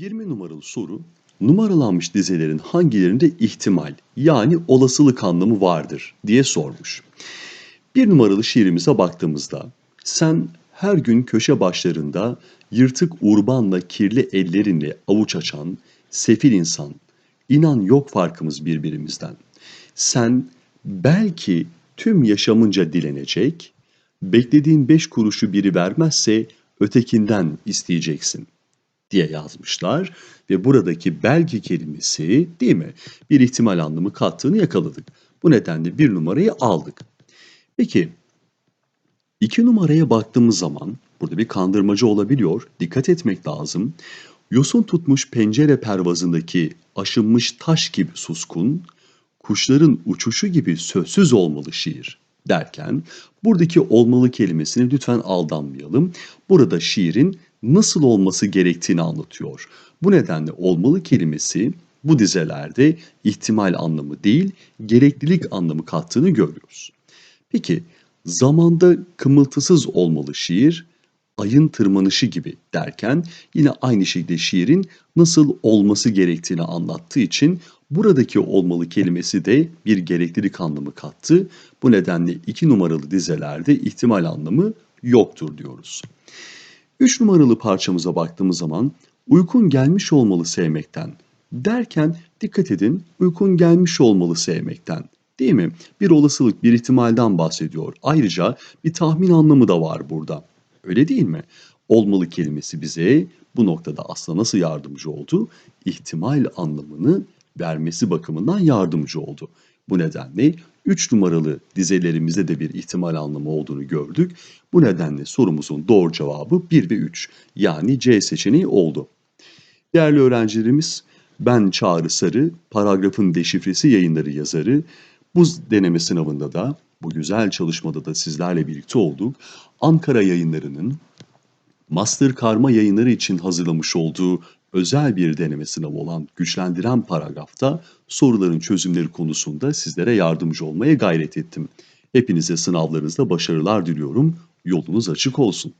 20 numaralı soru, numaralanmış dizelerin hangilerinde ihtimal yani olasılık anlamı vardır diye sormuş. Bir numaralı şiirimize baktığımızda sen her gün köşe başlarında yırtık urbanla kirli ellerinle avuç açan sefil insan, inan yok farkımız birbirimizden. Sen belki tüm yaşamınca dilenecek, beklediğin beş kuruşu biri vermezse ötekinden isteyeceksin diye yazmışlar ve buradaki belki kelimesi değil mi bir ihtimal anlamı kattığını yakaladık. Bu nedenle bir numarayı aldık. Peki iki numaraya baktığımız zaman burada bir kandırmacı olabiliyor. Dikkat etmek lazım. Yosun tutmuş pencere pervazındaki aşınmış taş gibi suskun, kuşların uçuşu gibi sözsüz olmalı şiir derken buradaki olmalı kelimesini lütfen aldanmayalım. Burada şiirin nasıl olması gerektiğini anlatıyor. Bu nedenle olmalı kelimesi bu dizelerde ihtimal anlamı değil, gereklilik anlamı kattığını görüyoruz. Peki zamanda kımıltısız olmalı şiir, ayın tırmanışı gibi derken yine aynı şekilde şiirin nasıl olması gerektiğini anlattığı için buradaki olmalı kelimesi de bir gereklilik anlamı kattı. Bu nedenle iki numaralı dizelerde ihtimal anlamı yoktur diyoruz. Üç numaralı parçamıza baktığımız zaman uykun gelmiş olmalı sevmekten derken dikkat edin uykun gelmiş olmalı sevmekten değil mi? Bir olasılık, bir ihtimalden bahsediyor. Ayrıca bir tahmin anlamı da var burada. Öyle değil mi? Olmalı kelimesi bize bu noktada aslında nasıl yardımcı oldu? İhtimal anlamını vermesi bakımından yardımcı oldu. Bu nedenle 3 numaralı dizelerimizde de bir ihtimal anlamı olduğunu gördük. Bu nedenle sorumuzun doğru cevabı 1 ve 3 yani C seçeneği oldu. Değerli öğrencilerimiz ben Çağrı Sarı, paragrafın deşifresi yayınları yazarı. Bu deneme sınavında da bu güzel çalışmada da sizlerle birlikte olduk. Ankara yayınlarının Master Karma yayınları için hazırlamış olduğu özel bir deneme sınavı olan güçlendiren paragrafta soruların çözümleri konusunda sizlere yardımcı olmaya gayret ettim. Hepinize sınavlarınızda başarılar diliyorum. Yolunuz açık olsun.